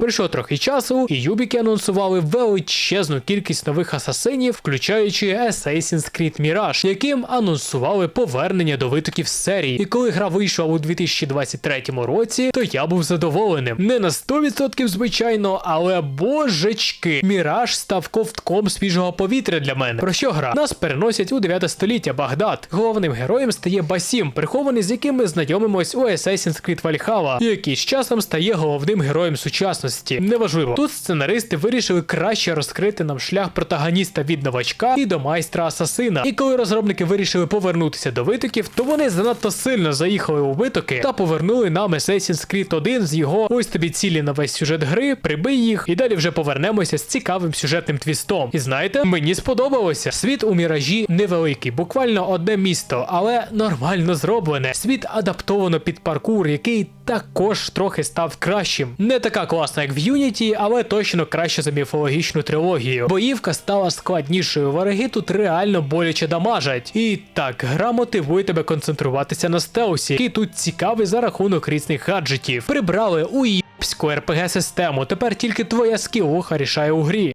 Пройшло трохи часу, і юбіки анонсували величезну кількість нових асасинів, включаючи Assassin's Creed Mirage, яким анонсували повернення до витоків серії. І коли гра вийшла у 2023 році, то я був задоволеним. Не на 100% звичайно, але божечки, Міраж став ковтком свіжого повітря для мене. Про що гра? Нас переносять у 9 століття Багдад. Головним героєм стає Басім, прихований з яким ми знайомимось у Assassin's Creed Valhalla, який з часом стає головним героєм сучасності. Неважливо. Тут сценаристи вирішили краще розкрити нам шлях протагоніста від новачка і до майстра асасина. І коли розробники вирішили повернутися до витоків, то вони занадто сильно заїхали у витоки та повернули нам Assassin's Creed 1 з його ось тобі цілі на весь сюжет гри, прибий їх, і далі вже повернемося з цікавим сюжетним твістом. І знаєте, мені сподобалося. Світ у міражі невеликий, буквально одне місто, але нормально зроблене. Світ адаптовано під паркур, який також трохи став кращим. Не така класна, як в Unity, але точно краще за міфологічну трилогію. Боївка стала складнішою, вороги тут реально боляче дамажать. І так, гра мотивує тебе концентруватися на стелсі, який тут цікавий за рахунок різних гаджетів. Прибрали у RPG систему. Тепер тільки твоя скілуха рішає у грі.